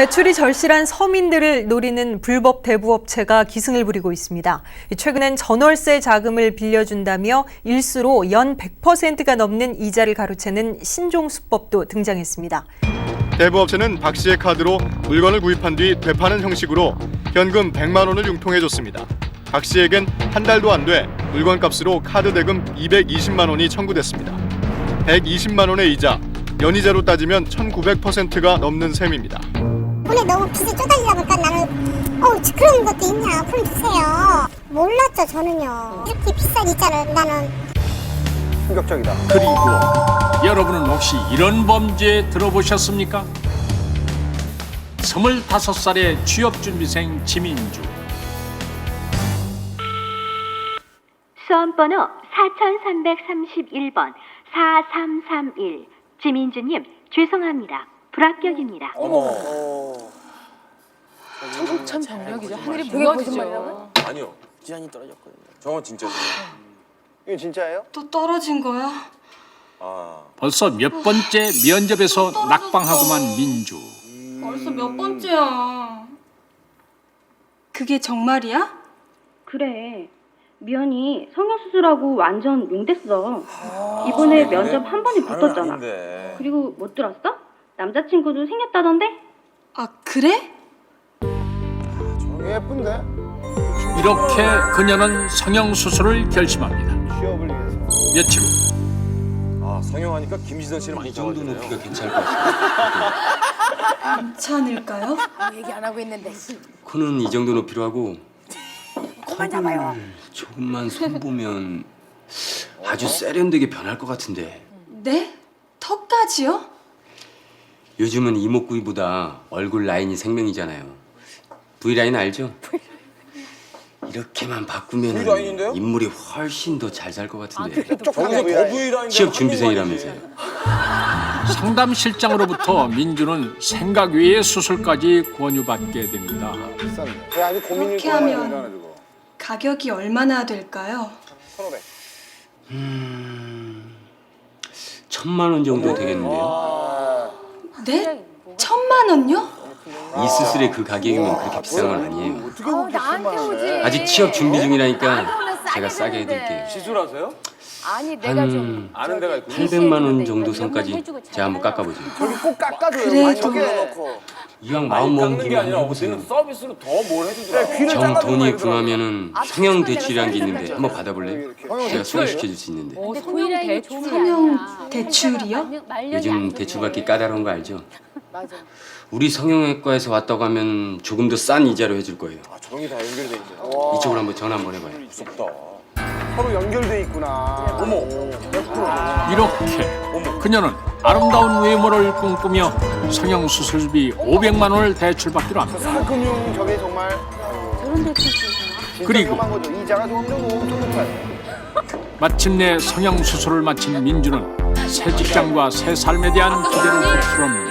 대출이 절실한 서민들을 노리는 불법 대부업체가 기승을 부리고 있습니다. 최근엔 전월세 자금을 빌려준다며 일수로 연 100%가 넘는 이자를 가로채는 신종 수법도 등장했습니다. 대부업체는 박 씨의 카드로 물건을 구입한 뒤 되파는 형식으로 현금 100만 원을 융통해줬습니다. 박 씨에겐 한 달도 안 돼 물건 값으로 카드 대금 220만 원이 청구됐습니다. 120만 원의 이자, 연이자로 따지면 1900%가 넘는 셈입니다. 너무 빚을 쪼달리다 보니까 나는 어 그런 것도 있냐 폰 주세요 몰랐죠 저는요 이렇게 비싼 이자를 나는 충격적이다. 그리고 여러분은 혹시 이런 범죄 들어보셨습니까? 25살의 취업준비생 지민주 수험번호 4331번 4331 지민주님 죄송합니다. 불합격입니다. 참 병력이죠. 하늘이 무너지죠. 아니요. 지안이 떨어졌거든요. 저건 진짜죠. 이거 진짜예요? 또 떨어진 거야? 아. 벌써 몇 번째 면접에서 낙방하고만 민주 벌써 몇 번째야. 그게 정말이야? 그래. 미연이 성형수술하고 완전 용됐어. 이번에 면접 한 번에 붙었잖아. 그리고 못 들었어? 남자친구도 생겼다던데? 아 그래? 예쁜데? 이렇게 그녀는 성형 수술을 결심합니다. 취업을 위해서. 며칠 후 아 성형하니까 김지선 씨는 많이 정도 높이가 괜찮을 것 괜찮을까요? 얘기 안 하고 있는데. 코는 이 정도 높이로 하고 그만 잡아요. 조금만 손보면 아주 세련되게 변할 것 같은데 네? 턱까지요? 요즘은 이목구비보다 얼굴 라인이 생명이잖아요. V 라인 알죠? 이렇게만 바꾸면 V 라인인데요? 인물이 훨씬 더 잘 살 것 같은데 저기서 취업 준비생이라면서요. 상담실장으로부터 민주는 생각 외의 수술까지 권유받게 됩니다. 그 고민일 그렇게 거야. 하면-. 가격이 얼마나 될까요? 1,500. 천만 원 정도 되겠는데요. 네? 천만 원요? 이 수술의 그 가격이면 그렇게 비싼 건 아니에요. 어떻게 그렇게 나한테 천만 원을 오지. 해? 아직 취업 준비 중이라니까 나한테 오면 제가 싸게. 해드릴게요. 시술하세요? 아니 내가 좀한 아는 데가 있고. 800만 원 정도 선까지 제가 한번. 깎아보죠. 저기 꼭 깎아줘요. 그래도- 넣어놓고. 이왕 마음 먹은 깎는 게 김에 아니라 한번 해보세요. 서비스로 더 뭘 해주더라. 그래, 귀를 정 돈이. 궁하면은 아, 성형 처음에 대출이라는 게 있는데. 한번 받아볼래요? 이렇게. 제가 소개시켜줄 수 있는데 성형 대출이. 대출이요? 요즘 안 대출 좋네. 받기 까다로운 거 알죠? 맞아. 우리 성형외과에서 왔다고 하면 조금 더 싼 이자로 해줄 거예요. 아 저런 게 다 연결돼 있네. 와, 이쪽으로 한번 전화 한번 해봐요. 무섭다. 서로 연결돼 있구나. 어머. 100%. 이렇게 그녀는 아름다운 외모를 꿈꾸며 성형 수술비 500만 원을 대출받기로 합니다. 금융 저게 정말 저런 대출 진짜 그리고- 위험한 거죠. 이자가 좋으면 엄청 높아요. 마침내 성형 수술을 마친 민주는 새 직장과 새 삶에 대한 기대를 풀었는데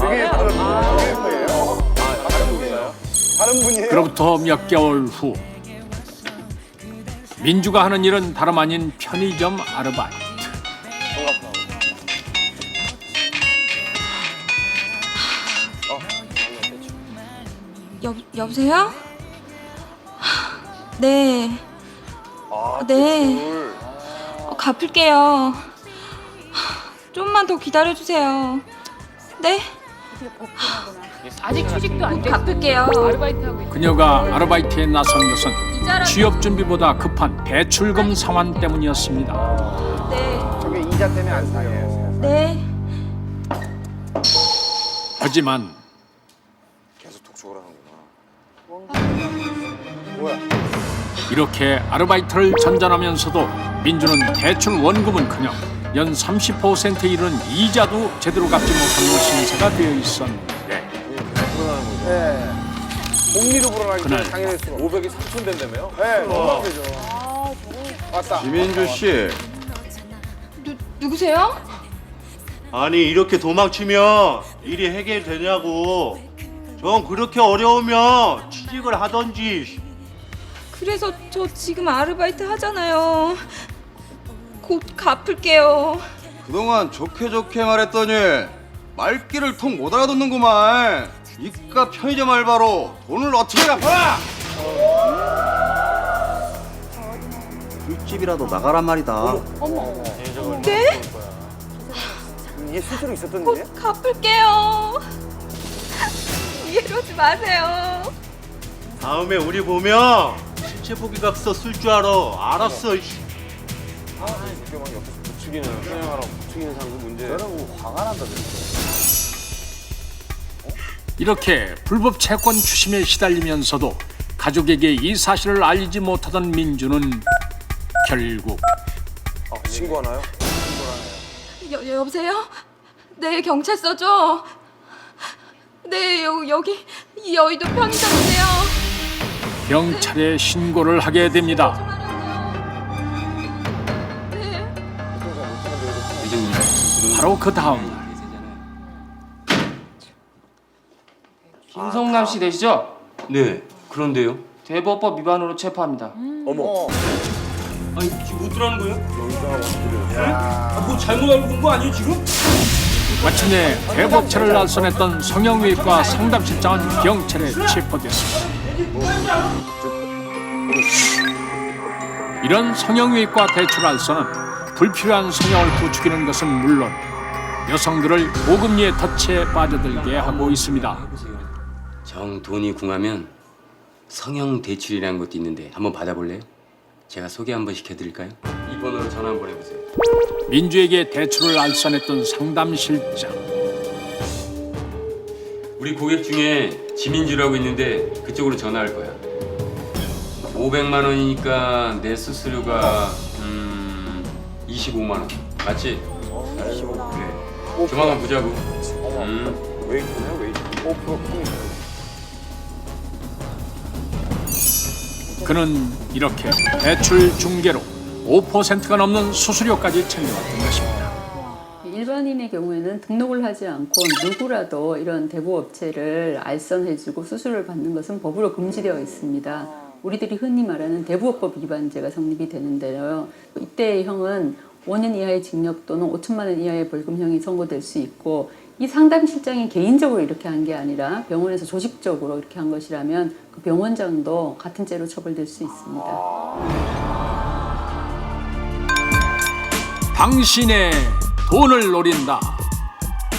되게 다른 분이에요. 다른 분이에요. 다른 분이에요. 그로부터 몇 개월 후 민주가 하는 일은 다름 아닌 편의점 아르바이트 여, 여보세요? 네. 아, 네. 어, 갚을게요. 좀만 더 기다려주세요. 네? 아직 취직도 안 됐고 갚을게요. 아르바이트 하고 있어. 그녀가 아르바이트에 나선 것은 취업 준비보다 급한 대출금 상환 때문이었습니다. 네. 저게 이자 때문에 안 사요. 네. 하지만 계속 독촉을 하는구나. 뭐야? 이렇게 아르바이트를 전전하면서도 민주는 대출 원금은커녕 연 30% 이른 이자도 제대로 갚지 못하는 신세가 되어 있었는데 네. 복리로 불어나기 그날 때문에 당연할 수가 없어. 500이 3천 된다며요? 네, 너무 아프죠. 왔다. 김인주 씨, 누, 누구세요? 아니 이렇게 도망치면 일이 해결되냐고. 전 그렇게 어려우면 취직을 하던지. 그래서 저 지금 아르바이트 하잖아요. 곧 갚을게요. 그동안 좋게 좋게 말했더니 말귀를 통 못 알아듣는구만. 이깟 편의점 알바로 돈을 어떻게 갚아? 술집이라도 나가란 말이다. 이게 실제로 있었던 일이에요? 곧 갚을게요. 이러지 마세요. 다음에 우리 보면 실체 보기 각서 쓸 줄 알아. 알았어. 이씨. 부추기는 그냥하라 부추기는 사람도 문제. 저는 화가 난다. 이렇게 불법 채권 추심에 시달리면서도 가족에게 이 사실을 알리지 못하던 민주는 결국 아, 신고하나요? 여, 여보세요? 네 경찰서죠. 네 여, 여기 여의도 편의점인데요. 경찰에 신고를 하게 됩니다. 바로 그 다음 날 김성남 씨 되시죠? 네 그런데요 대법법 위반으로 체포합니다. 어머. 아니 지금 못 들어가는 거예요? 아, 뭐 잘못 알고 본 거 아니에요 지금? 마침내 대법체를 날선했던 성형외과 상담실장은 경찰에 체포됐습니다. 이런 성형외과 대출 알선은 불필요한 성형을 부추기는 것은 물론 여성들을 고금리의 덫에 빠져들게 하고 있습니다. 정 돈이 궁하면 성형 대출이라는 것도 있는데 한번 받아볼래요? 제가 소개 한번 시켜드릴까요? 이 번호로 전화 한번 해보세요 민주에게 대출을 알선했던 상담 실장. 우리 고객 중에 지민주라고 있는데 그쪽으로 전화할 거야 500만 원이니까 내 수수료가 음 25만 원 맞지? 25 그래 조만간 보자고 음. 웨이트네요 웨이트. 5% 품이죠. 그는 이렇게 대출 중개로 5%가 넘는 수수료까지 챙겨왔던 것입니다. 일반인의 경우에는 등록을 하지 않고 누구라도 이런 대부업체를 알선해주고 수수료를 받는 것은 법으로 금지되어 있습니다. 우리들이 흔히 말하는 대부업법 위반죄가 성립이 되는데요. 이때의 형은 5년 이하의 징역 또는 5천만 원 이하의 벌금형이 선고될 수 있고 이 상담 실장이 개인적으로 이렇게 한 게 아니라 병원에서 조직적으로 이렇게 한 것이라면 그 병원장도 같은 죄로 처벌될 수 있습니다. 당신의 돈을 노린다.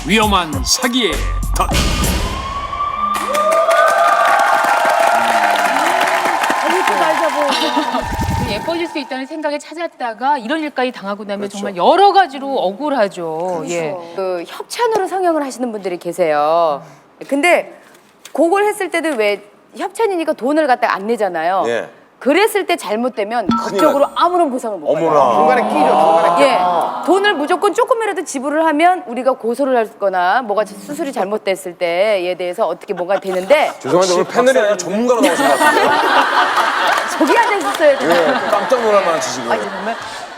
위험한 사기의 덫. 예뻐질 수 있다는 생각에 찾았다가 이런 일까지 당하고 나면 정말 여러 가지로 억울하죠. 예. 그 협찬으로 성형을 하시는 분들이 계세요. 근데 그걸 했을 때도 왜 협찬이니까 돈을 갖다 안 내잖아요. 예. 그랬을 때 잘못되면 법적으로 아무런 보상을 못 받아요. 어머나. 중간에 끼죠. 중간에 예, 돈을 무조건 조금이라도 지불을 하면 우리가 고소를 하거나 뭐가 수술이 잘못됐을 때에 대해서 어떻게 뭐가 되는데 죄송한데 오늘 패널이 아니라 전문가로 나오신 것 같아요. 저기 앉아 있었어야 돼. 예. 깜짝 놀랄 만한 지식을. 아니 정말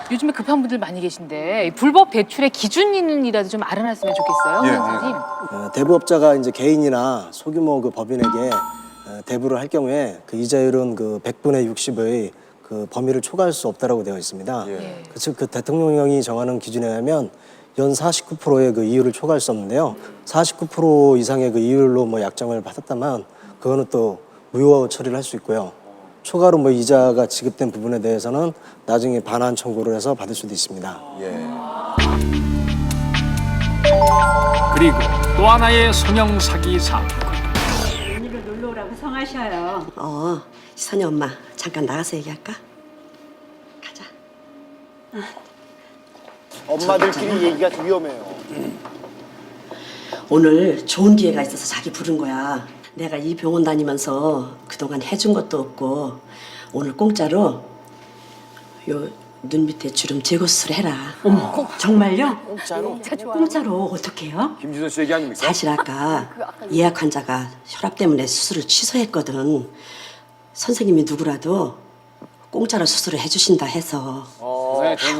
요즘에 급한 분들 많이 계신데 이 불법 대출의 기준이라도 좀 알아놨으면 좋겠어요, 예, 선생님. 어, 대부업자가 이제 개인이나 소규모 그 법인에게 어, 대부를 할 경우에 그 이자율은 그 100분의 60의 그 범위를 초과할 수 없다라고 되어 있습니다. 예. 즉그 대통령령이 정하는 기준에 의하면 연 49%의 그 이율을 초과할 수 없는데요. 49% 이상의 그 이율로 뭐 약정을 받았다면 그거는 또 무효 처리를 할 수 있고요. 초과로 뭐 이자가 지급된 부분에 대해서는 나중에 반환 청구를 해서 받을 수도 있습니다. 예. 그리고 또 하나의 성형 사기 사건. 하셔요. 어, 선희 엄마 잠깐 나가서 얘기할까? 가자. 엄마들끼리 얘기가 좀 위험해요. 오늘 좋은 기회가 있어서 자기 부른 거야. 내가 이 병원 다니면서 그동안 해준 것도 없고 오늘 공짜로 요 눈 밑에 주름 제거 수술 해라. 어머, 정말요? 공짜로? 공짜로 어떻게요? 김지선 씨 얘기 아닙니까? 사실 아까 예약 환자가 혈압 때문에 수술을 취소했거든. 선생님이 누구라도 공짜로 수술을 해주신다 해서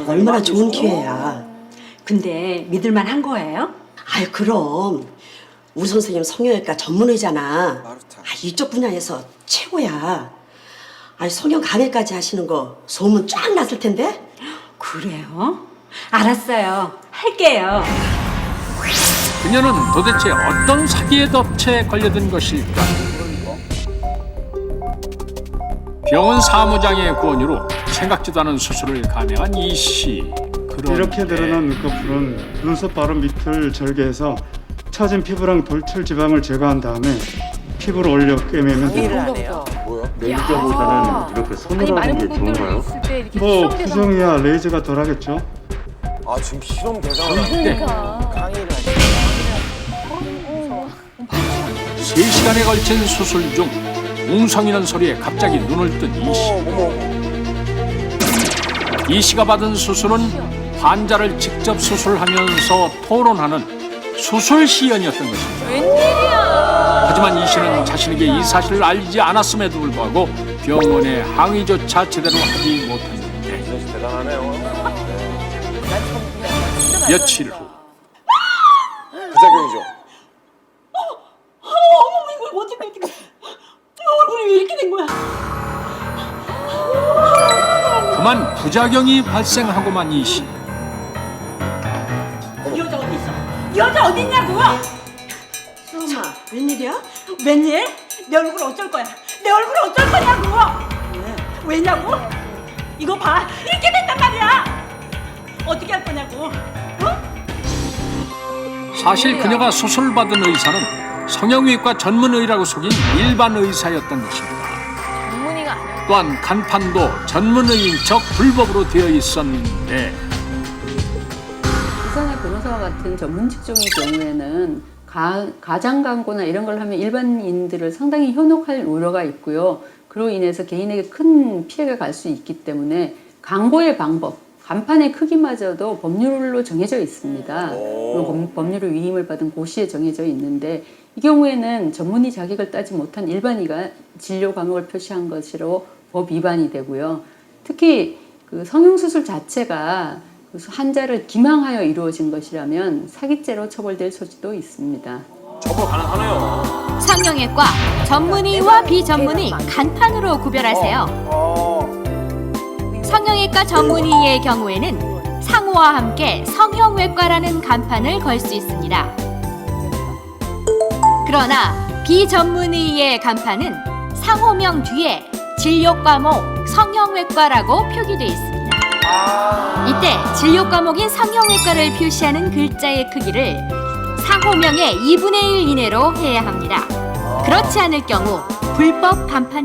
얼마나 좋은 기회야. 근데 믿을만 한 거예요? 아유 그럼 우리 선생님 성형외과 전문의잖아. 아, 이쪽 분야에서 최고야. 아니 성형 강의까지 하시는 거 소문 쫙 났을 텐데. 그래요? 알았어요. 할게요. 그녀는 도대체 어떤 사기의 덫에 걸려든 것일까? 병원 사무장의 권유로 생각지도 않은 수술을 감행한 이 씨. 그런데 이렇게 드러난 눈꺼풀은 눈썹 바로 밑을 절개해서 처진 피부랑 돌출 지방을 제거한 다음에 피부를 올려 꿰매면 됩니다. 레이저보다는 이렇게 손으로 하는 게 좋은가요? 뭐 부정이야 레이저가 덜 하겠죠. 아 지금 실험 대상을 강의를 세시간에 걸친 수술 중 웅성이는 소리에 갑자기 눈을 뜬 이 씨. 이 씨가 받은 수술은 환자를 직접 수술하면서 토론하는 수술 시연이었던 것입니다. 웬일이야? 하지만 이 씨는 자신에게 이 사실을 알지 않았음에도 불구하고 병원에 항의조차 제대로 하지 못했는데 대단하네요. 며칠 후 부작용이죠. 어머 이거 어떻게 이렇게 내 얼굴이 왜 이렇게 된 거야? 그만 부작용이 발생하고만 이 씨. 이 여자 어디 있어? 이 여자 어디 있냐고? 수 엄아 웬일이야? 웬일? 내 얼굴 어쩔 거야? 내 얼굴 어쩔 거냐고? 왜? 왜냐고? 이거 봐 이렇게 된단 말이야. 어떻게 할 거냐고? 사실 그녀가 수술받은 의사는 성형외과 전문의라고 속인 일반 의사였던 것입니다. 전문의가 아니야. 또한 간판도 전문의인 척 불법으로 되어 있었는데 의사나 변호사 와 같은 전문 직종의 경우에는 가, 가장 광고나 이런 걸 하면 일반인들을 상당히 현혹할 우려가 있고요. 그로 인해서 개인에게 큰 피해가 갈 수 있기 때문에 광고의 방법, 간판의 크기마저도 법률로 정해져 있습니다. 그리고 법- 법률의 위임을 받은 고시에 정해져 있는데 이 경우에는 전문의 자격을 따지 못한 일반의가 진료 과목을 표시한 것으로 법 위반이 되고요. 특히 그 성형수술 자체가 그 환자를 기망하여 이루어진 것이라면 사기죄로 처벌될 소지도 있습니다. 처벌 가능하네요. 성형외과 전문의와 비전문의 간판으로 구별하세요. 성형외과 전문의의 경우에는 상호와 함께 성형외과라는 간판을 걸 수 있습니다. 그러나 비전문의의 간판은 상호명 뒤에 진료 과목 성형외과라고 표기되어 있습니다. 이때 진료 과목인 성형외과를 표시하는 글자의 크기를 상호명의 2분의 1 이내로 해야 합니다. 그렇지 않을 경우 불법 간판